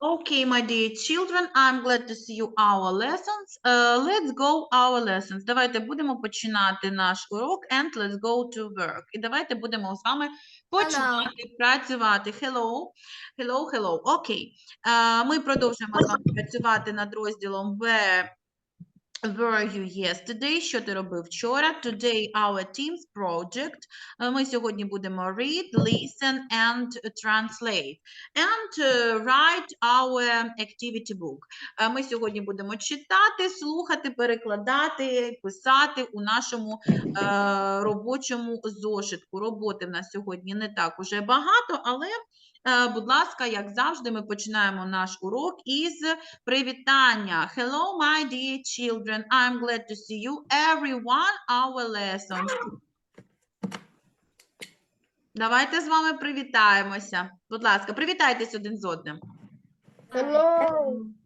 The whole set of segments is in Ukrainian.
Okay, my dear children, I'm glad to see you our lessons. Uh, let's go our lessons. Давайте будемо починати наш урок and let's go to work. І давайте будемо з вами починати працювати. Hello, hello, hello. Окей. uh, Ми продовжуємо з вами працювати над розділом Where were you yesterday? Що ти робив вчора? Today our team's project. Е, Ми сьогодні будемо read, listen and translate. And uh, write our activity book. Е, Ми сьогодні будемо читати, слухати, перекладати, писати у нашому е, робочому зошитку. Роботи в нас сьогодні не так уже багато, але, е, будь ласка, як завжди, ми починаємо наш урок із привітання. Hello, my dear children. I'm glad to see you. Everyone, our lessons. Давайте з вами привітаємося. Будь ласка, привітайтесь один з одним. Hello.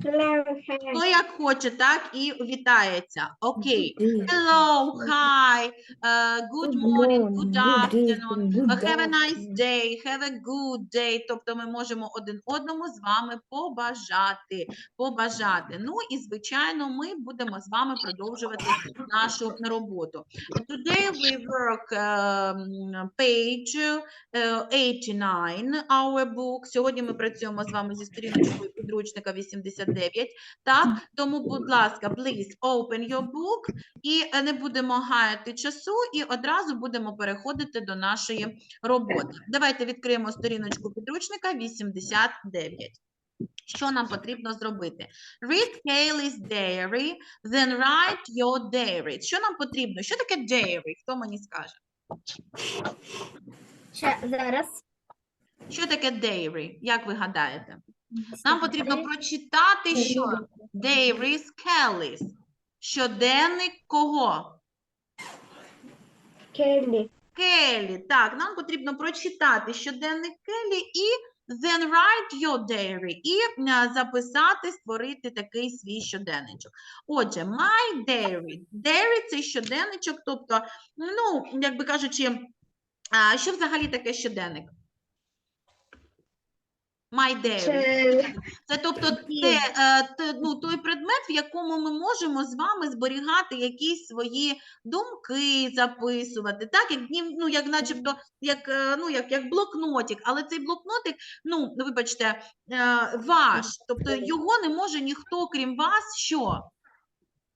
Хто як хоче, так і вітається. Окей. Hello, hi, uh, good morning, good afternoon, have a nice day, have a good day. Тобто ми можемо один одному з вами побажати, побажати. Ну і, звичайно, ми будемо з вами продовжувати нашу роботу. Today we work um, page uh, 89 our book. Сьогодні ми працюємо з вами зі сторіночкою підручника 89. Так, тому, будь ласка, please open your book і е, не будемо гаяти часу, і одразу будемо переходити до нашої роботи. Давайте відкриємо сторіночку підручника 89. Що нам потрібно зробити? Read Kaylee's diary, then write your diary. Що нам потрібно? Що таке diary? Хто мені скаже? Ще зараз. Що таке diary? Як ви гадаєте? Нам потрібно прочитати, що з Kelly's. Щоденник кого? Келлі. Келі. Так, нам потрібно прочитати щоденник Келі і then write your diary. І е, записати, створити такий свій щоденничок. Отже, my diary. Diary – це щоденничок, тобто, ну, як би кажучи, що взагалі таке щоденник? Diary. Це Це тобто те, е, те, ну, той предмет, в якому ми можемо з вами зберігати якісь свої думки, записувати, так, як, ну, як начебто, як, е, ну, як, як блокнотик, але цей блокнотик, ну, вибачте, е, ваш, тобто його не може ніхто, крім вас, що?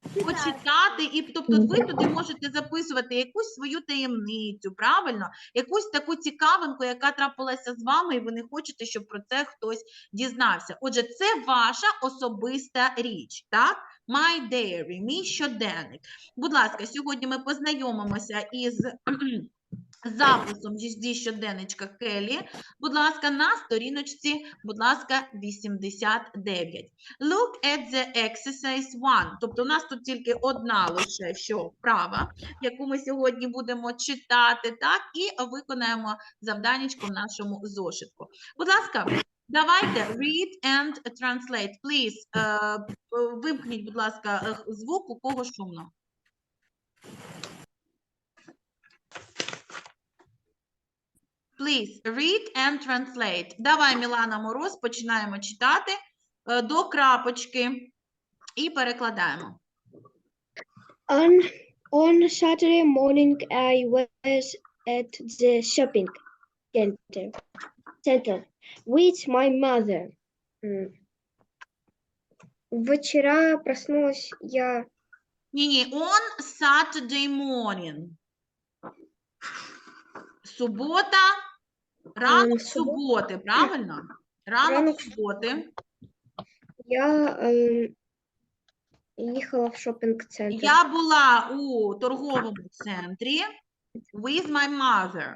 Почитати, і тобто ви туди можете записувати якусь свою таємницю, правильно? Якусь таку цікавинку, яка трапилася з вами, і ви не хочете, щоб про це хтось дізнався. Отже, це ваша особиста річ, так? My diary, мій щоденник. Будь ласка, сьогодні ми познайомимося із записом зі щоденничка Келі. Будь ласка, на сторіночці, будь ласка, 89. Look at the exercise one. Тобто у нас тут тільки одна лише що вправа, яку ми сьогодні будемо читати, так, і виконаємо завданнячко в нашому зошитку. Будь ласка, давайте read and translate. Please, е, вимкніть, будь ласка, е, звук, у кого шумно. Please read and translate. Давай, Мілана Мороз, починаємо читати е, до крапочки і перекладаємо. on on Saturday morning I was at the shopping center center with my mother. М. Вчера проснулась я Ні-ні, on Saturday morning. Субота, ранок суботи, правильно? Ранок Ранок суботи. я ем, їхала в шопінг-центр. Я була у торговому центрі with my mother.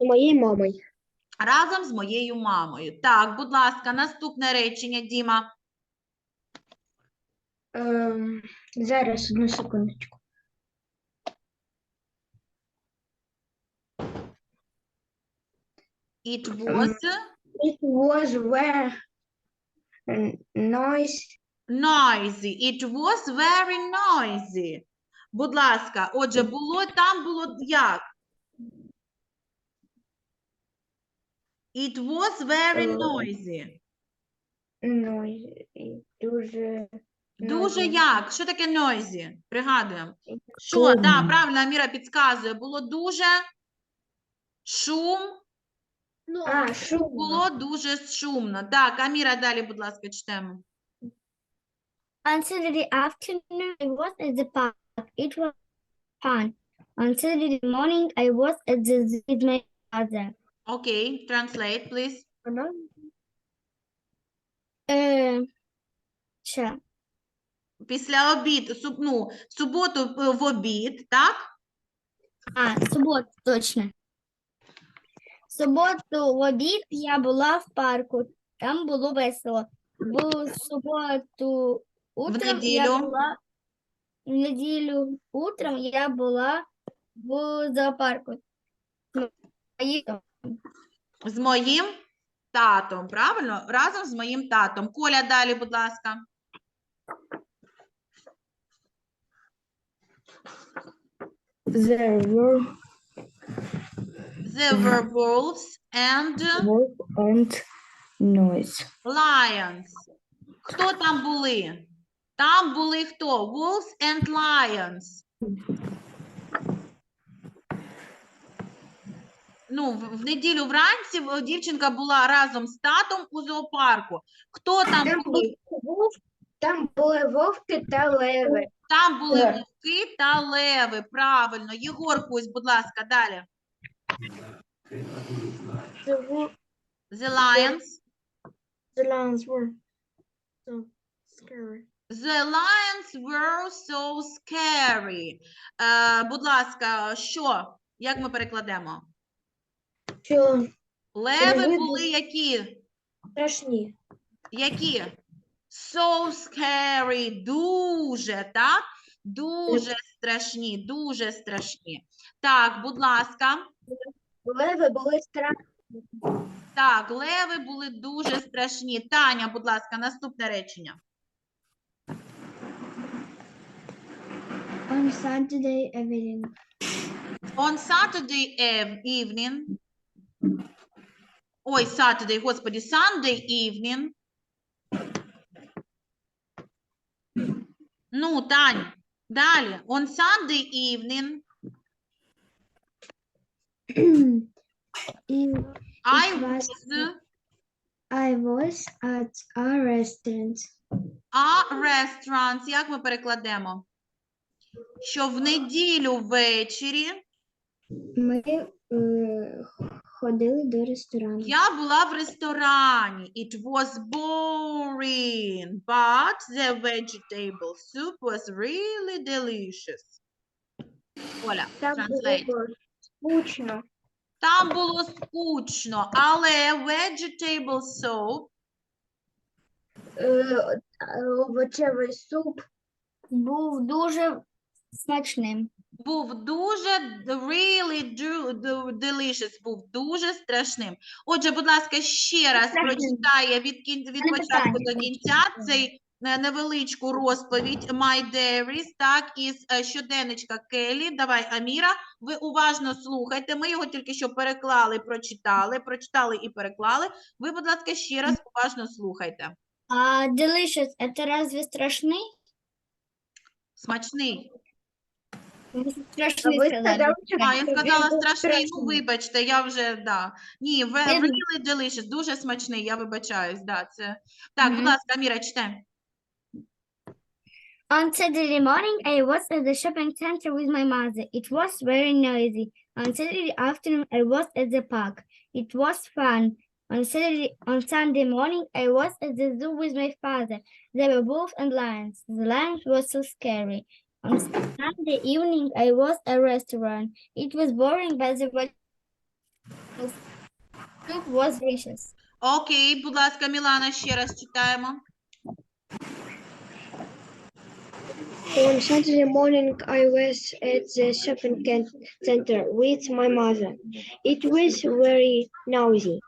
з моєю мамою. Разом з моєю мамою. Так, будь ласка, наступне речення, Діма. Ем, зараз одну секундочку. It was It was very noise. noisy. It was very noisy. Будь ласка, отже, було там було як? It was very Е, noisy. noisy. Дуже Дуже Noisy. як? Що таке noisy? Пригадуємо. Що, так, Шумно. правильно, Аміра підказує. Було дуже шум, А, шумно. було дуже шумно. Так, Аміра, далі, будь ласка, читаємо. On Saturday afternoon, I was at the park. It was fun. On Saturday morning, I was at the zoo with my father. Окей, translate, please. Е, ще. Після обід, суб, ну, в суботу е, в обід, так? А, суботу, точно. В суботу в обід я була в парку. Там було весело. В суботу утром я неділю? була в неділю утром я була в зоопарку. Мої- З моїм татом, правильно? Разом з моїм татом. Коля, далі, будь ласка. There were There were wolves and wolf and noise. lions. Хто там були? Там були хто? Wolves and lions. Ну, в, в неділю вранці в- дівчинка була разом з татом у зоопарку. Хто там Там були? були вовк, там були вовки та леви. Там були Так. вовки та леви. Правильно. Єгор Кузь, будь ласка, далі. The The lions. the lions were so scary. The lions were so scary. Е, будь ласка, що? Як ми перекладемо? Що Леви Леви були які? страшні. Які? So scary. Дуже, так? Дуже страшні, дуже страшні. Так, будь ласка. Леви були страшні. Так, леви були дуже страшні. Таня, будь ласка, наступне речення. On Saturday evening, On Saturday eve- evening. Ой, Saturday, господи, Sunday evening. Ну, Тань, далі. On Sunday evening, I was- was I was at a restaurant. a restaurant. Як ми перекладемо? Що в неділю ввечері Ми е, ходили до ресторану. я була в ресторані. It was boring, but the vegetable soup was really delicious. Оля, Там translate. Скучно. Там було скучно, але vegetable soup Е, Овочевий суп Був дуже смачним. був дуже really do- do- delicious, був дуже страшним. Отже, будь ласка, ще раз Страшним. прочитає від, кін... від Мене початку питання до кінця цей невеличку розповідь My Diaries, так, із е, щоденничка Келі. Давай, Аміра, ви уважно слухайте. Ми його тільки що переклали, прочитали, прочитали і переклали. Ви, будь ласка, ще раз уважно слухайте. А delicious – это разве страшний? Смачний. Страшний ви сказали. сказали, А, я сказала страшний, ну вибачте, я вже, да. Ні, ve- really delicious, дуже смачний, я вибачаюсь, да, це. Так, будь Мгм. ласка, Міра, читай. On Saturday morning, I was at the shopping center with my mother. It was very noisy. On Saturday afternoon, I was at the park. It was fun. On Saturday, on Sunday morning, I was at the zoo with my father. There were wolves and lions. The lions were so scary. On Sunday evening, I was at a restaurant. It was boring, but the veg- soup was delicious. Окей, будь ласка, Мілана, ще раз читаємо. On Saturday morning, I was at the shopping center with my mother. It was very noisy.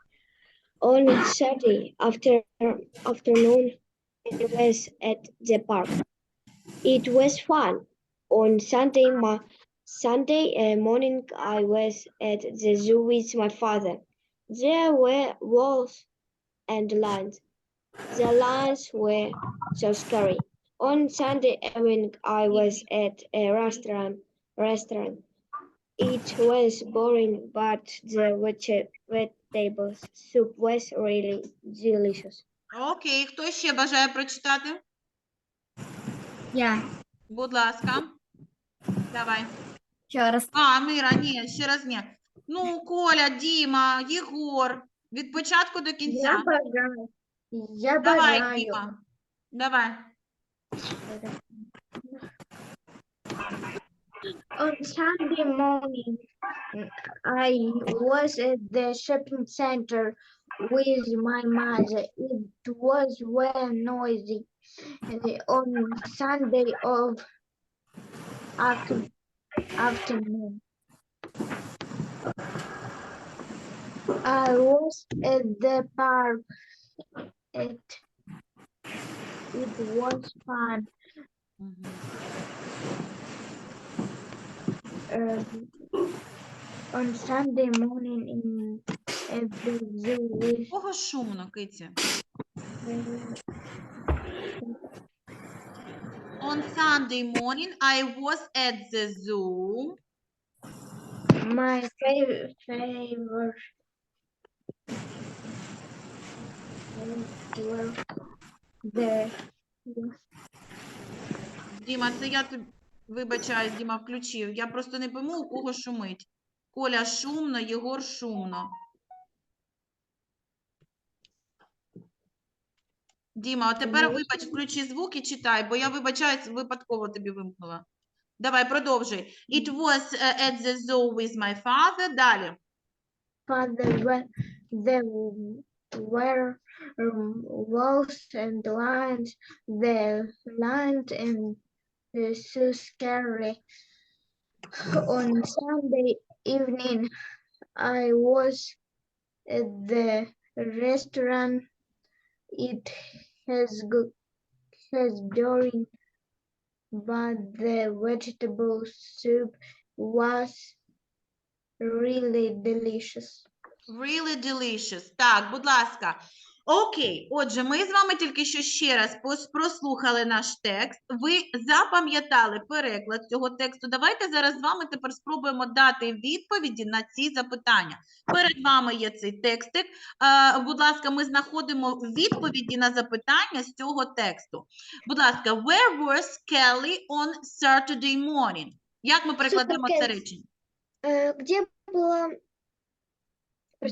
On Saturday after afternoon, I was at the park. It was fun. On Sunday ma- Sunday uh, morning, I was at the zoo with my father. There were wolves and lions. The lions were so scary. On Sunday evening, I was at a restaurant. Restaurant. It was boring, but the veg- vegetable soup was really delicious. Окей, хто ще бажає прочитати? Я. Будь ласка. Давай. Ще раз. А, Мира, ні, ще раз ні. Ну, Коля, Діма, Єгор. Від початку до кінця. бажаю. Я Давай, Діма. Давай. On Sunday morning, I was at the shopping center with my mother. It was well noisy. On Sunday of after, afternoon, I was at the park. It, it was fun. Мгм. uh, on Sunday morning in at the zoo with Кого шумно, Киці? On Sunday morning, I was at the zoo. my favorite favorite the Діма, це я тобі вибачаюсь, Діма включив. Я просто не пойму, у кого шумить. Коля шумно, Єгор шумно. Діма, а тепер вибач, включи звук і читай, бо я вибачаюсь, випадково тобі вимкнула. Давай, продовжуй. It was uh, at the zoo with my father. Далі. father the were um, wolves and lions the lions and the so scary on Sunday evening I was at the restaurant it has good has during but the vegetable soup was really delicious. Really delicious. Так, будь ласка. Окей, отже, ми з вами тільки що ще раз прослухали наш текст. Ви запам'ятали переклад цього тексту. Давайте зараз з вами тепер спробуємо дати відповіді на ці запитання. Перед вами є цей текстик. Е, Будь ласка, ми знаходимо відповіді на запитання з цього тексту. Будь ласка, where was Kelly on Saturday morning? Як ми перекладемо це речення? Э, где была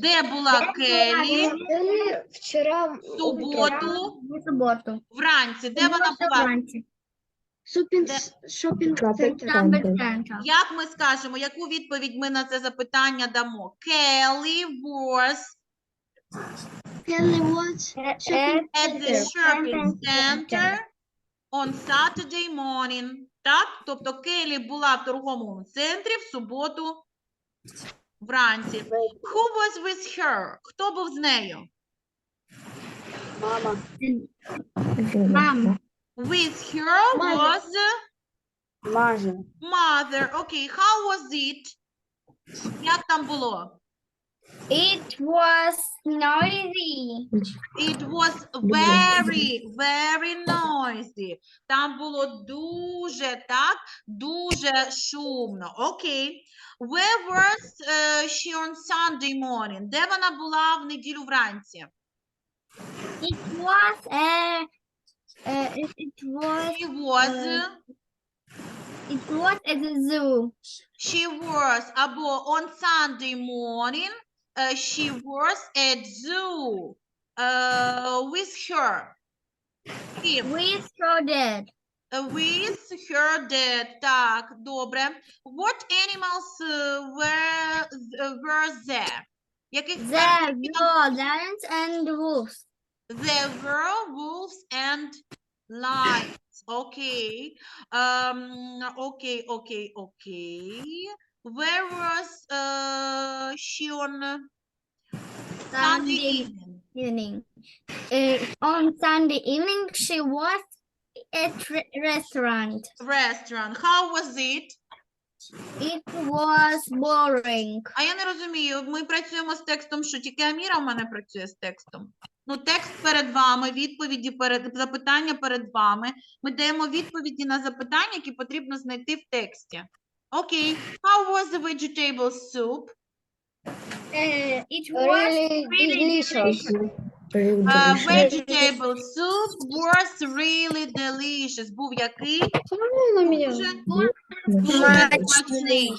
Де була Келлі? Элли вчера В суботу В суботу. вранці. Де вона була? шопинг Де- шопинг центр. Як ми скажемо, яку відповідь ми на це запитання дамо? Kelly was Kelly was at the shopping center on Saturday morning. Так? Тобто Келлі була в торговому центрі в суботу вранці. Who was with her? Хто був з нею? мама. Мама. With her Mother. was Маза. mother. Окей, how was it? Як там було? It was noisy. It was very, very noisy. Там було дуже, так, дуже шумно. Окей. Where was uh, she on Sunday morning? Де вона була в неділю вранці? It was a. Uh, it, it was. She was, Е. It was at the zoo. she was, або on Sunday morning, uh, she was at zoo uh, with her. If With her dad. Uh, With her dad. Так, добре. What animals uh, were, th- were there? Яких There тварин там were lions and wolves. There were wolves and lions. Okay. Um, okay, okay, okay. Where was uh, she on uh, Sunday Sunday evening? evening. Uh, on Sunday evening, she was at re- restaurant. Restaurant. How was it? It was boring. А я не розумію, ми працюємо з текстом, що тільки Аміра в мене працює з текстом. Ну, текст перед вами, відповіді перед запитання перед вами. Ми даємо відповіді на запитання, які потрібно знайти в тексті. Окей. How was the vegetable soup? Uh, it was Really really delicious. Uh, vegetable soup was really delicious. Був який? Дуже, дуже смачний.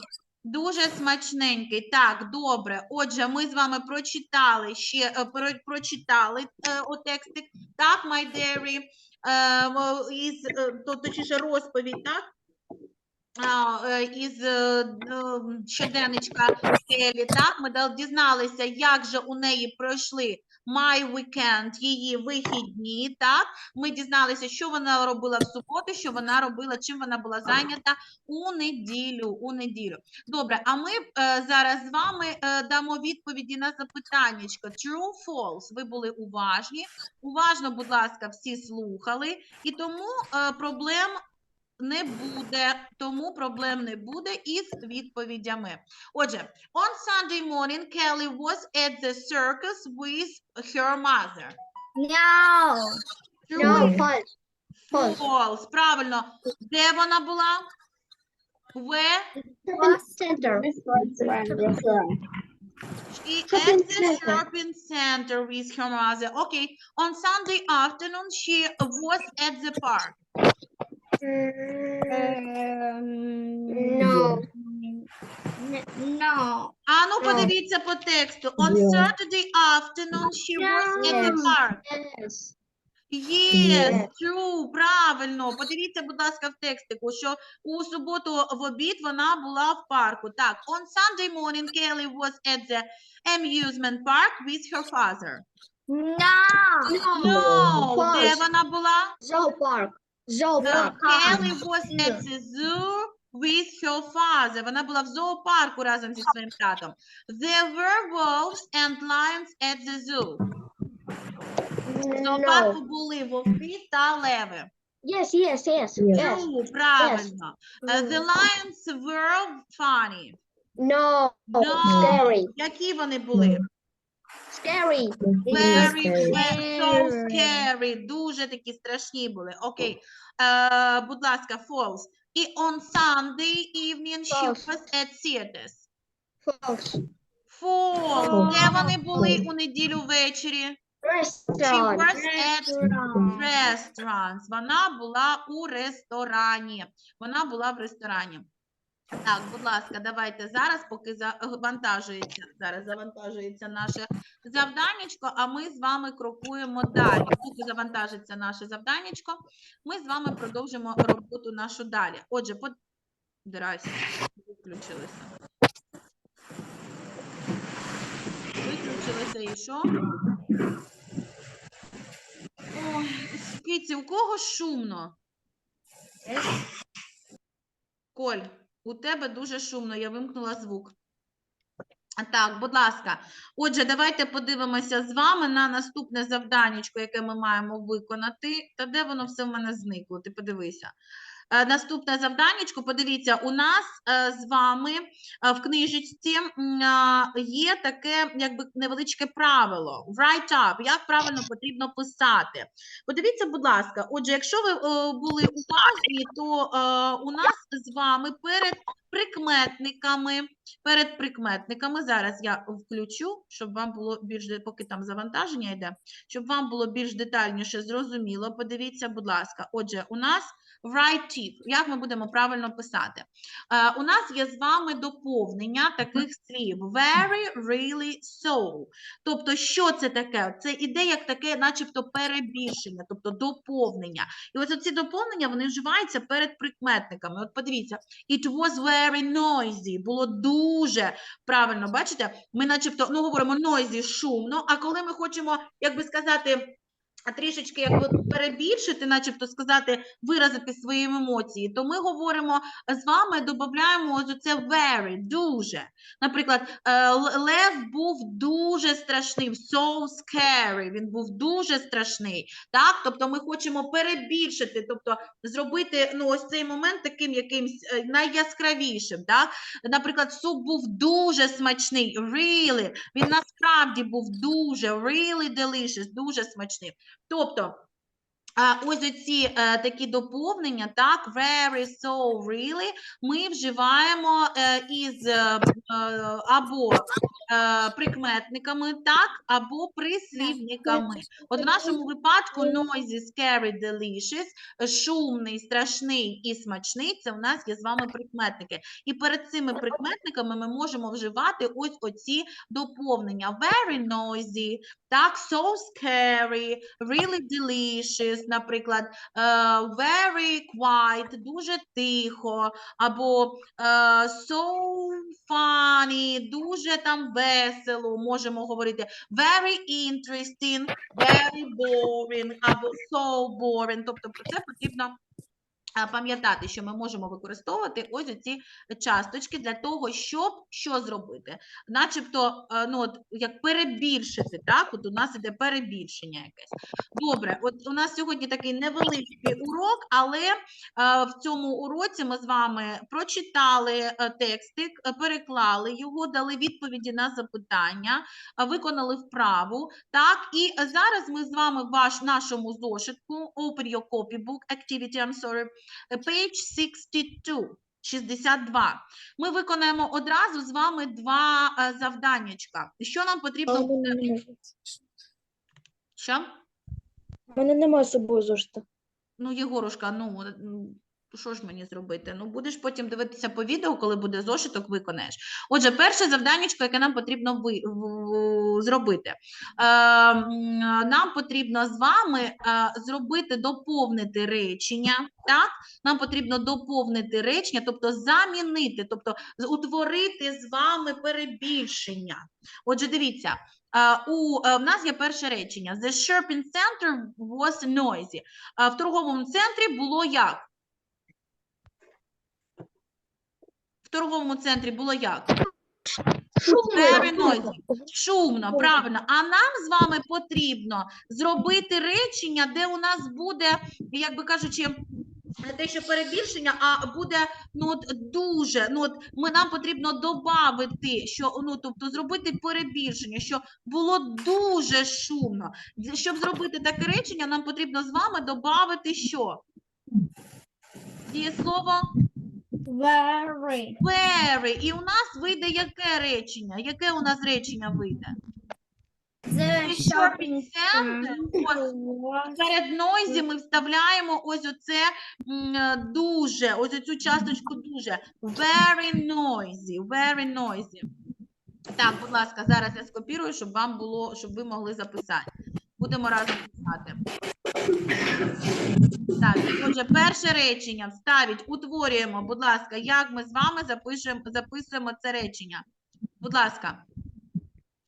Дуже смачненький. Так, добре. Отже, ми з вами прочитали ще е, про, прочитали е, о текстик. Так, my diary, е, із, е, то, точніше, розповідь, так? Е, із е, щоденничка Келі, так, ми дізналися, як же у неї пройшли my weekend, її вихідні, так, ми дізналися, що вона робила в суботу, що вона робила, чим вона була зайнята у неділю, у неділю. Добре, а ми е, зараз з вами е, дамо відповіді на запитаннячко. True, false. Ви були уважні. Уважно, будь ласка, всі слухали. І тому е, проблем не буде, тому проблем не буде із відповідями. Отже, on Sunday morning, Kelly was at the circus with her mother. no. No, false. False. false. Правильно. Де вона була? Where? Shopping center. She at the shopping center with her mother. Okay. On Sunday afternoon, she was at the park. Mm, Um, No. no. А ну No. подивіться по тексту. On Yeah. Saturday afternoon, she was at the park. Yes. Yes, true, правильно. Подивіться, будь ласка, в текстику, що у суботу в обід вона була в парку. Так, on Sunday morning, Kelly was at the amusement park with her father. No. No, де вона була? Zoopark. Uh, Zoopark. Kelly was at the zoo with her father. Вона була в зоопарку разом зі своїм татом. There were wolves and lions at the zoo. В зоопарку No. були вовки та леви. Yes, yes, yes, yes. True, правильно. Uh, the lions were funny. No. No. Scary. Які вони були? Scary. Very, scary. very, so scary. Дуже такі страшні були. Окей. Е, будь ласка, false. І on Sunday evening she False. was at theaters. False. False. Де вони були у неділю ввечері? She Restaurant. was at restaurants. Вона була у ресторані. Вона була в ресторані. Так, будь ласка, давайте зараз, поки завантажується, зараз завантажується наше завданнячко, а ми з вами крокуємо далі. Поки завантажиться наше завданнячко, ми з вами продовжимо роботу нашу далі. Отже, по... Дирайся, виключилися. Виключилися і що? Ой, киці, у кого шумно? Коль, у тебе дуже шумно, я вимкнула звук. Так, будь ласка. Отже, давайте подивимося з вами на наступне завданнячко, яке ми маємо виконати. Та де воно все в мене зникло? Ти подивися. Е, Наступне завданнячко, подивіться, у нас е, з вами е, в книжечці є таке якби невеличке правило. Write up, як правильно потрібно писати. Подивіться, будь ласка, отже, якщо ви були уважні, то у нас з вами перед прикметниками, перед прикметниками, зараз я включу, щоб вам було більш, поки там завантаження йде, щоб вам було більш детальніше зрозуміло. Подивіться, будь ласка. Отже, у нас write tip, як ми будемо правильно писати. Е, у нас є з вами доповнення таких слів. Very, really, so. Тобто, що це таке? Це іде як таке, начебто, перебільшення, тобто доповнення. І ось ці доповнення вони вживаються перед прикметниками. От подивіться, it was very noisy, було дуже правильно, бачите? Ми начебто ну, говоримо noisy, шумно, а коли ми хочемо, як би сказати, трішечки як перебільшити, начебто сказати, виразити свої емоції, то ми говоримо з вами, додаємо ось оце very, дуже. Наприклад, е, Лев був дуже страшним, so scary, він був дуже страшний. Так? Тобто ми хочемо перебільшити, тобто зробити ну, ось цей момент таким якимсь е, найяскравішим. Так? Наприклад, суп був дуже смачний, really, він насправді був дуже, really delicious, дуже смачний. Тобто, ось оці е, такі доповнення, так, very, so, really, ми вживаємо е, із е, е, або е, прикметниками, так, або прислівниками. От в нашому випадку noisy, scary, delicious, е, шумний, страшний і смачний, це у нас є з вами прикметники. І перед цими прикметниками ми можемо вживати ось оці доповнення. Very noisy, так, so scary, really delicious, наприклад, е, very quiet, дуже тихо, або е, so funny, дуже там весело, можемо говорити very interesting, very boring, або so boring. Тобто про це потрібно пам'ятати, що ми можемо використовувати ось ці часточки для того, щоб що зробити? Начебто, е, ну от як перебільшити, так? От у нас іде перебільшення якесь. Добре, от у нас сьогодні такий невеличкий урок, але е, в цьому уроці ми з вами прочитали е, текстик, переклали його, дали відповіді на запитання, виконали вправу. Так, і зараз ми з вами в ваш нашому зошитку Open your copybook, activity, I'm sorry, page 62. 62. Ми виконаємо одразу з вами два е, завданнячка. Що нам потрібно буде? Що? У мене немає з собою зошита. Ну, Єгорушка, ну е, що ж мені зробити? Ну, будеш потім дивитися по відео, коли буде зошиток, виконаєш. Отже, перше завданнячко, яке нам потрібно ви, зробити. Е, нам потрібно з вами е, зробити, доповнити речення. Так? Нам потрібно доповнити речення, тобто замінити, тобто утворити з вами перебільшення. Отже, дивіться. е, У, е, в нас є перше речення. The shopping center was noisy. В торговому центрі було як? В торговому центрі було як? Noisy. Шумно, правильно. А нам з вами потрібно зробити речення, де у нас буде, як би кажучи, не те, що перебільшення, а буде ну, от, дуже. Ну, от, ми, нам потрібно додати, що ну, тобто зробити перебільшення, що було дуже шумно. Щоб зробити таке речення, нам потрібно з вами додати що? Дієслово Very. very. І у нас вийде яке речення? Яке у нас речення вийде? The shopping Center. Ось noisy ми вставляємо ось оце м, е, дуже, ось оцю часточку дуже. Very noisy, very noisy. Так, будь ласка, зараз я скопірую, щоб вам було, щоб ви могли записати. Будемо разом писати. Так, отже, перше речення вставіть, утворюємо, будь ласка, як ми з вами запишемо, записуємо це речення. Будь ласка.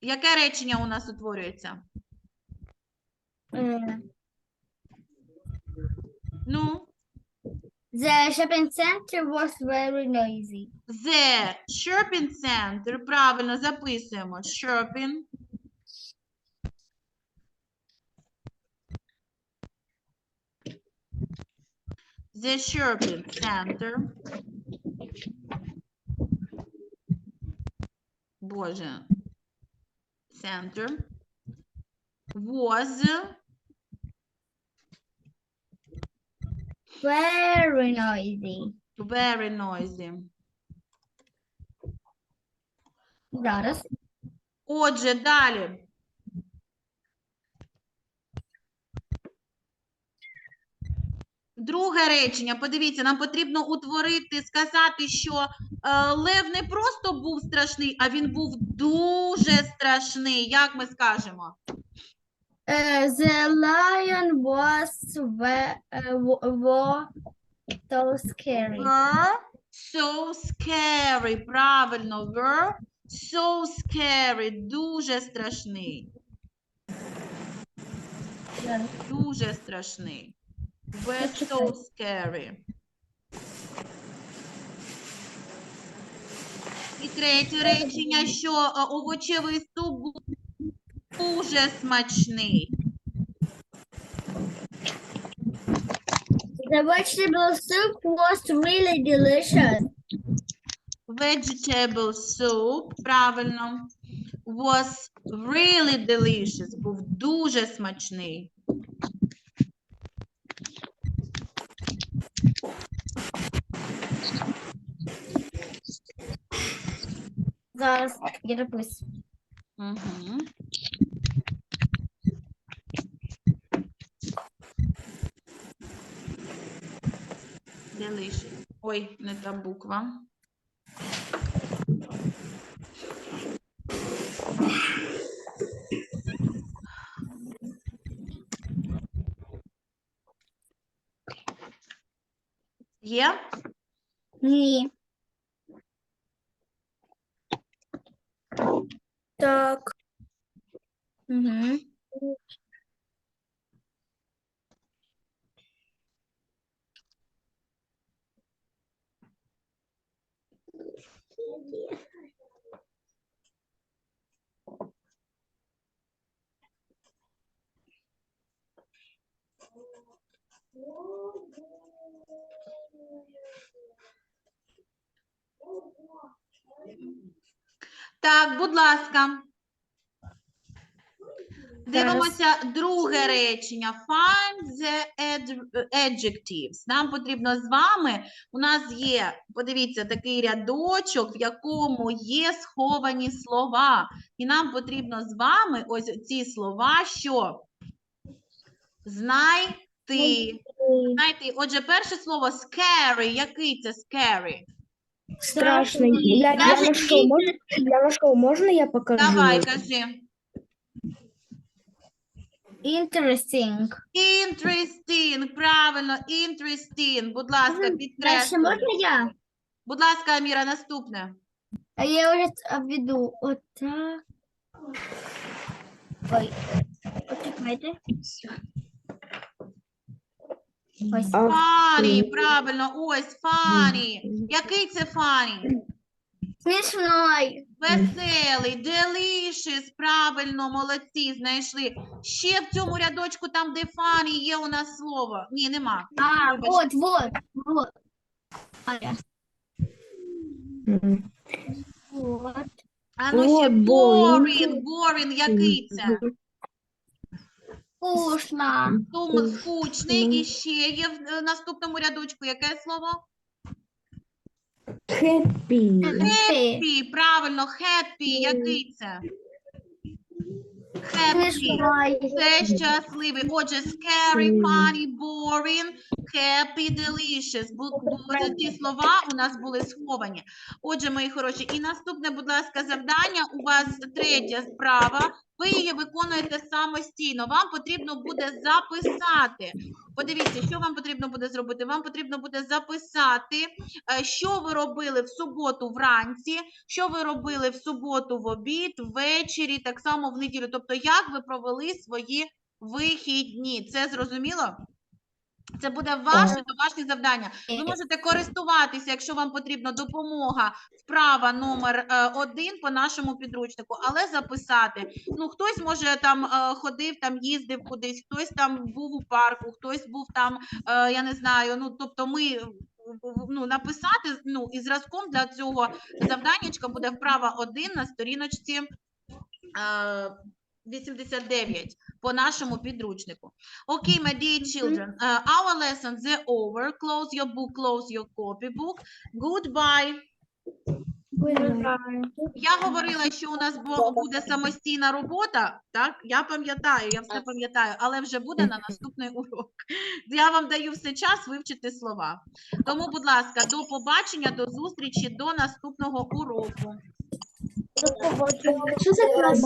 Яке речення у нас утворюється? uh, Ну, the shopping center was very noisy. The shopping center, правильно записуємо. Shopping. The shopping center. Боже. Center. Was Very noisy. very noisy. Зараз. Отже, далі. Друге речення. Подивіться, нам потрібно утворити, сказати, що е, лев не просто був страшний, а він був дуже страшний. Як ми скажемо? Uh, the lion was wa- so scary. Were so scary. Правильно, were so scary. Дуже страшний. Дуже страшний. Were so scary. І третє речення, що е, овочевий суп був дуже смачний. The vegetable soup was really delicious. Vegetable soup, правильно, was really delicious, був дуже смачний. Зараз я дописую. Угу. Delicious. Ой, не та буква. Є? Ні. Так. Угу. Так, будь ласка. Дивимося друге речення. Find the adjectives. Нам потрібно з вами. У нас є, подивіться, такий рядочок, в якому є сховані слова. І нам потрібно з вами ось ці слова, що знайти. Знайти. Отже, перше слово scary. Який це scary? Страшно. Я, я, Даже на можно, я на школу, можно я покажу? Давай, кажи. Interesting. Interesting, правильно, interesting. Будь ласка, Дальше підкреслюй. можна я? Будь ласка, Аміра, наступне. А я уже обведу. Вот так. Ой. Почекайте. Ось. А, Funny, правильно, ось funny. Який це funny? Смішной. Веселий, delicious, правильно, молодці, знайшли. Ще в цьому рядочку, там, де funny, є у нас слово. Ні, нема. А, Вибач. вот, вот, вот. А, я. Мгм. Вот. А ну ще boring, boring, який це? Вкусно. Тому скучний. І ще є в е, наступному рядочку. Яке слово? Happy. Happy. Happy, правильно, happy. Який це? Це щасливий. Отже, scary, funny, boring, happy, delicious. Ці слова у нас були сховані. Отже, мої хороші, і наступне, будь ласка, завдання. У вас третя справа. Ви її виконуєте самостійно. Вам потрібно буде записати. Подивіться, що вам потрібно буде зробити. Вам потрібно буде записати, е, що ви робили в суботу вранці, що ви робили в суботу в обід, ввечері, так само в неділю. Тобто, як ви провели свої вихідні. Це зрозуміло? Це буде ваше домашнє завдання. Ви можете користуватися, якщо вам потрібна допомога, вправа номер е, один по нашому підручнику, але записати. Ну, хтось може там е, ходив, там їздив кудись, хтось там був у парку, хтось був там, е, я не знаю. Ну, тобто, ми ну, написати ну, і зразком для цього завданнячка буде вправа один на сторіночці е, 89 по нашому підручнику. Okay, my dear children, uh, our lessons are over. Close your book, close your copybook. Goodbye. Я говорила, що у нас бу- буде самостійна робота. Так, я пам'ятаю, я все пам'ятаю, але вже буде на наступний урок. Я вам даю все час вивчити слова. Тому, будь ласка, до побачення, до зустрічі, до наступного уроку. Що за клас?